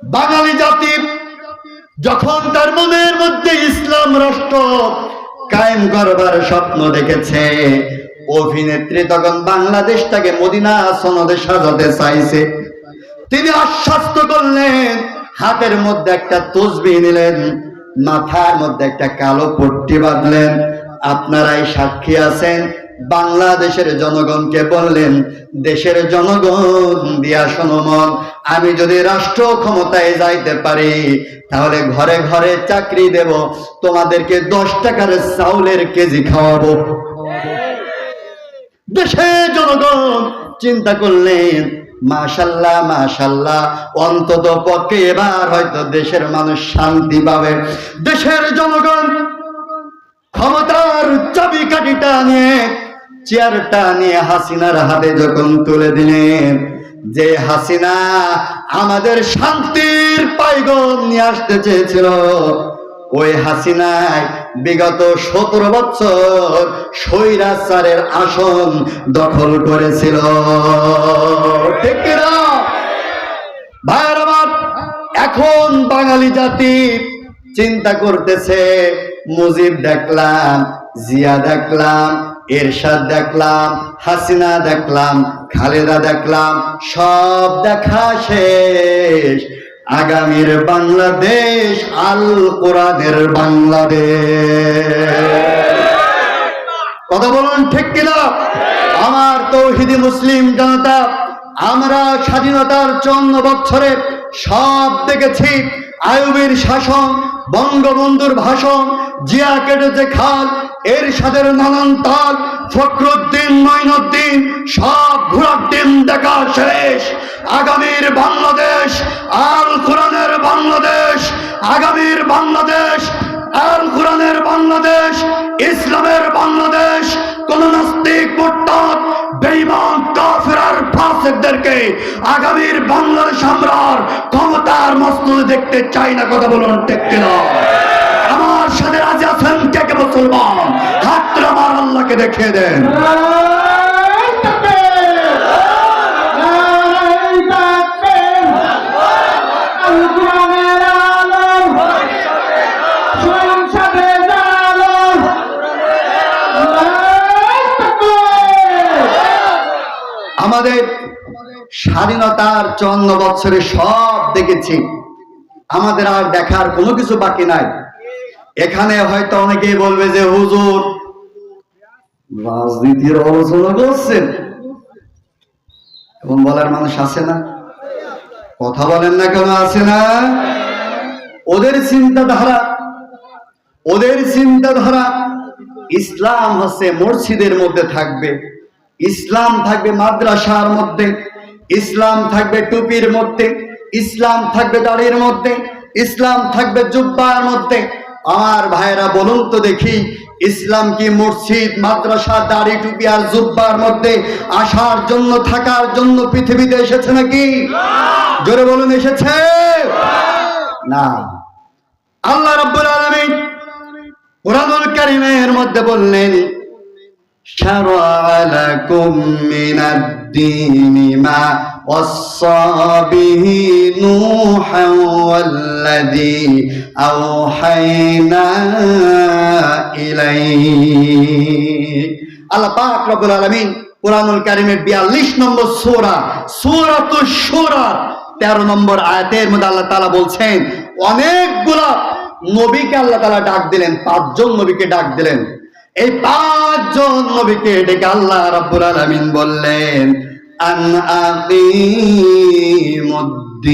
বাঙালি জাতি যখন তার মনের মধ্যে ইসলাম রাষ্ট্র কায়েম করবার স্বপ্ন দেখেছে, অভিনেত্রী তখন বাংলাদেশটাকে মদিনা সনদে সাজাতে চাইছে। তিনি আশ্বস্ত করলেন, হাতের মধ্যে একটা তসবি নিলেন, মাথার মধ্যে একটা কালো পট্টি বাঁধলেন। আপনারাই সাক্ষী আছেন? বাংলাদেশের জনগণকে বললেন, দেশের জনগণ, দিয়া শোনমন আমি যদি রাষ্ট্র ক্ষমতায় যাইতে পারি, তাহলে ঘরে ঘরে চাকরি দেব, তোমাদেরকে দশ টাকার চাউলের কেজি খাওয়াবো। দেশের জনগণ চিন্তা করলেন, মাশাল্লাহ মাশাল্লাহ, অন্তত পক্ষে এবার হয়তো দেশের মানুষ শান্তি পাবে। দেশের জনগণ ক্ষমতার চাবি কাঠিটা নিয়ে চেয়ারটা নিয়ে হাসিনার হাতে যখন তুলে দিলেন, যে হাসিনা আমাদের শান্তির পাইগম নিয়ে আসতে চেয়েছিল, ওই হাসিনায় বিগত সতেরো বছর স্বৈরাচারের আসন দখল করেছিল। ঠিক আমার, এখন বাঙালি জাতি চিন্তা করতেছে, মুজিব দেখলাম, জিয়া দেখলাম এরশাদ দেখলাম, হাসিনা দেখলাম, খালেদা দেখলাম, সব দেখা শেষ। আগামীর বাংলাদেশ আল কোরআনের বাংলাদেশ। কথা বলুন ঠিক কিনা? আমার তৌহিদি মুসলিম জনতা, আমরা স্বাধীনতার চন্দ্র বছরে সব দেখেছি আয়ুবের শাসন বঙ্গবন্ধুর ভাষণ, জিয়া কেটেছে খাল এর সাথে নানান তাল, ফখরুদ্দিন, মঈনুদ্দিন, সব ঘোরার দিন দেখা শেষ। আগামীর বাংলাদেশ, আল কোরআনের বাংলাদেশ, আগামীর বাংলাদেশ, আল কোরআনের বাংলাদেশ, ইসলামের বাংলাদেশ, কোন নাস্তিক মোট্টাদ বেঈমান, কাফের আর ফাসিকদেরকে আগামীর বাংলাদেশ আমরা ক্ষমতার মসনদে দেখতে চাই না, কথা বলুন ঠিক কিনা? আমার সাথে রাজি আছেন মুসলমান? হাত আমার আল্লাহকে দেখিয়ে দেন। আমাদের স্বাধীনতার চন্ন বছরে সব দেখেছি। আমাদের আর দেখার কোনো কিছু বাকি নাই। এখানে হয়তো অনেকেই বলবে যে, হুজুর, রাজনীতির আলোচনা করছেন? এবং বলার মানুষ আছে না? কথা বলেন না কেন আছে না? ওদের চিন্তাধারা ওদের চিন্তাধারা ইসলাম হচ্ছে মসজিদের মধ্যে থাকবে। ইসলাম থাকবে মাদ্রাসার মধ্যে। ইসলাম থাকবে টুপির মধ্যে, ইসলাম থাকবে দাড়ির মধ্যে, ইসলাম থাকবে জুব্বার মধ্যে। আমার ভাইরা বলুন তো দেখি, ইসলাম কি মসজিদ, মাদ্রাসা, দাড়ি, টুপি আর জুব্বার মধ্যে আসার জন্য, থাকার জন্য পৃথিবীতে এসেছে নাকি? জোরে বলুন, এসেছে? না। আল্লাহ রাব্বুল আলামিন কোরআনুল কারীমের মধ্যে বললেন شرع لكم من الدين ما وصى به نوحا والذي أوحينا إليك আল্লাহ পাক রব্বুল আলামিন কোরআনুল কারীমের 42 নম্বর সূরা সূরাতুশ শূরা 13 নম্বর আয়াতের মধ্যে আল্লাহ তাআলা বলছেন অনেকগুলা নবীকে আল্লাহ তাআলা ডাক দিলেন পাঁচজন নবীকে ডাক দিলেন এই পাঁচজন নবীকে ডেকে আল্লাহ রাব্বুল আলামিন বললেন আন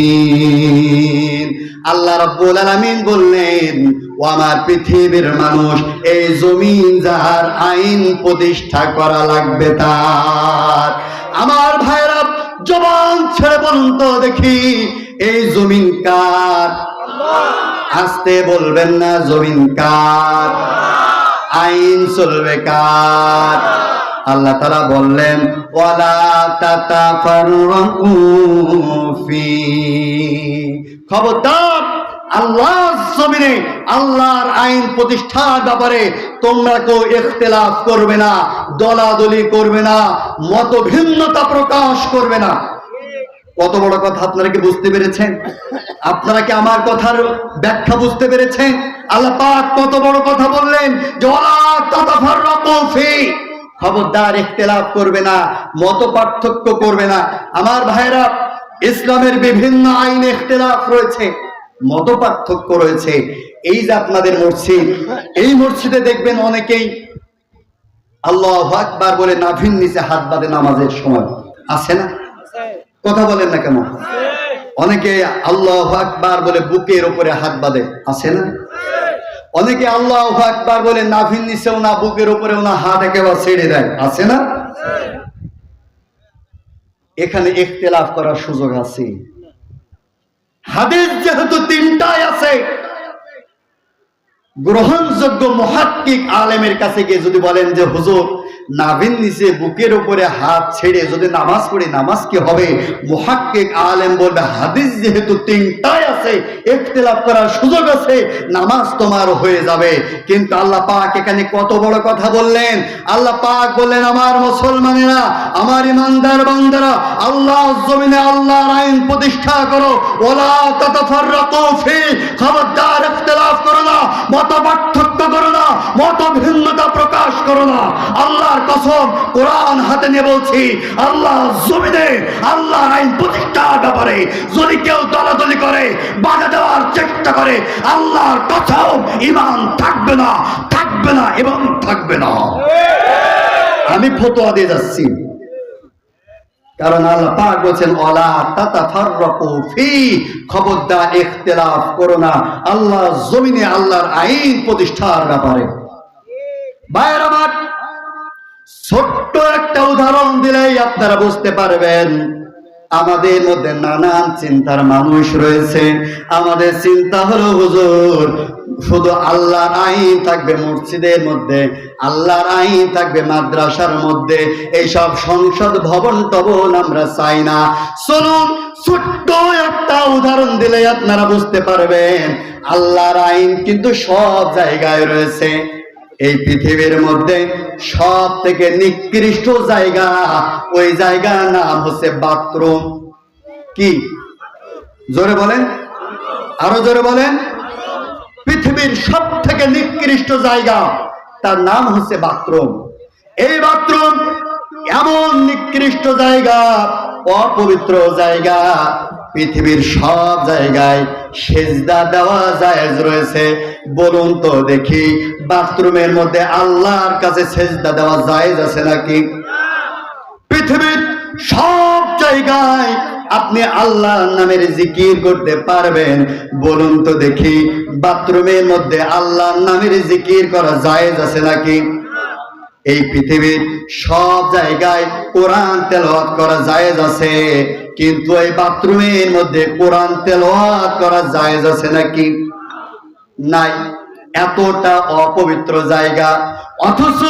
আকিমুদ্দিন আল্লাহ রাব্বুল আলামিন বললেন ও আমার পৃথিবীর মানুষ এই জমিন যার আইন প্রতিষ্ঠা করা লাগবে তার। আমার ভাইরা জবান ছেড়ে বলুন তো দেখি এই জমিন কার? আসতে বলবেন না জমিন কার? আইন চলবে কার? আল্লাহ তারা বললেন খবরদার আল্লাহ আল্লাহর আইন প্রতিষ্ঠার ব্যাপারে তোমরা কেউ ইখতিলাফ করবে না, দলাদলি করবে না মত ভিন্নতা প্রকাশ করবে না। কত বড় কথা আপনারা কি বুঝতে পেরেছেন? আপনারা কি আমার কথার ব্যাখ্যা বুঝতে পেরেছেন? আল্লাহ পাক কত বড় কথা বললেন খবরদার ইখতিলাফ করবে না, মত পার্থক্য করবে না। আমার ভাইরা ইসলামের বিভিন্ন আইনে ইখতিলাফ রয়েছে, মত পার্থক্য রয়েছে। এই যে আপনাদের মসজিদ, এই মসজিদে দেখবেন অনেকেই আল্লাহ আকবার বলে নাভিন নিচে হাত বাঁধে নামাজের সময়। আছে না? কথা বলেন না কেন? অনেকে আল্লাহ আকবার বলে বুকের উপরে হাত বাঁধে, আছে না? অনেকে আল্লাহ আকবার বলে নাভিন নিচেও না, বুকের উপরেও না, হাত একেবারে ছেড়ে দেয়, আছে না? এখানে ইখতিলাফ করার সুযোগ আছে। হাদিস যেহেতু তিনটাই আছে, গ্রহণযোগ্য মহাত্মিক আলেমের কাছে গিয়ে যদি বলেন যে, হুজুর নাভিন নিচে বুকের উপরে হাত ছেড়ে যদি নামাজ পড়ি, নামাজ কি হবে? মহাক্কিক আলেম বলবে, হাদিস যেহেতু তিনটাই আছে, ইখতিলাফ করার সুযোগ আছে, নামাজ তোমার হয়ে যাবে। কিন্তু আল্লাহ পাক এখানে কত বড় কথা বললেন? আল্লাহ পাক বললেন, আমার মুসলমানেরা, আমার ইমানদার বান্দারা, আল্লাহ জমিনে আল্লাহর আইন প্রতিষ্ঠা করো। ওলা তাতাফাররাকু ফি, খবরদার ইখতিলাফ করো না মত পার্থক্য করো না মত ভিন্নতা প্রকাশ করো না। আল্লাহর কসম কোরআন হাতে নিয়ে বলছি আল্লাহ জমিনে আল্লাহর আইন প্রতিষ্ঠার ব্যাপারে যদি কেউ দলাদলি করে, বাধা দেওয়ার চেষ্টা করে, আল্লাহর কথাও ইমান থাকবে না থাকবে না এবং থাকবে না। আমি ফতোয়া দিয়ে যাচ্ছি। কারণ আল্লাহ পাক বলেছেন, ওয়ালা তাতাফাররাকু ফি খবরদার ইখতিলাফ করো না। আল্লাহ জমিনে আল্লাহর আইন প্রতিষ্ঠার ব্যাপারে। ভাইয়ের আমার ছোট্ট একটা উদাহরণ দিলেই আপনারা বুঝতে পারবেন। আমাদের মধ্যে নানান চিন্তার মানুষ রয়েছে। আমাদের চিন্তা হলো, হুজুর, শুধু আল্লাহর আইন থাকবে মসজিদের মধ্যে আল্লাহর আইন থাকবে মাদ্রাসার মধ্যে, এইসব সংসদ ভবন টবন আমরা চাই না। চলুন, ছোট্ট একটা উদাহরণ দিলে আপনারা বুঝতে পারবেন। আল্লাহর আইন কিন্তু সব জায়গায় রয়েছে। এই পৃথিবীর মধ্যে সব থেকে নিকৃষ্ট জায়গা, ওই জায়গার নাম হচ্ছে বাথরুম। কি? জোরে বলেন। আরও জোরে বলেন। পৃথিবীর সব থেকে নিকৃষ্ট জায়গা, তার নাম হচ্ছে বাথরুম। এই বাথরুম এমন নিকৃষ্ট জায়গা, অপবিত্র জায়গা পৃথিবীর সব জায়গায় সেজদা দেওয়া জায়েজ রয়েছে। বলুন তো দেখি, বাথরুমের মধ্যে আল্লাহর কাছে সেজদা দেওয়া জায়েজ আছে নাকি? পৃথিবীর সব জায়গায় আপনি আল্লাহ নামের জিকির করতে পারবেন। বলুন তো দেখি, বাথরুমের মধ্যে আল্লাহ নামের জিকির করা জায়েজ আছে নাকি? এই পৃথিবীর সব জায়গায় কোরআন তেলাওয়াত করা জায়েজ আছে। কিন্তু এই বাথরুমের মধ্যে কোরআন তেলাওয়াত করা জায়েজ আছে নাকি? নাই। এতটা অপবিত্র জায়গা। অথচ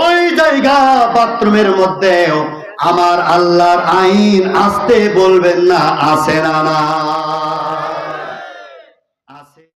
ওই জায়গা বাথরুমের মধ্যে আমার আল্লাহর আইন আসতে বলবেন না, আসে না না।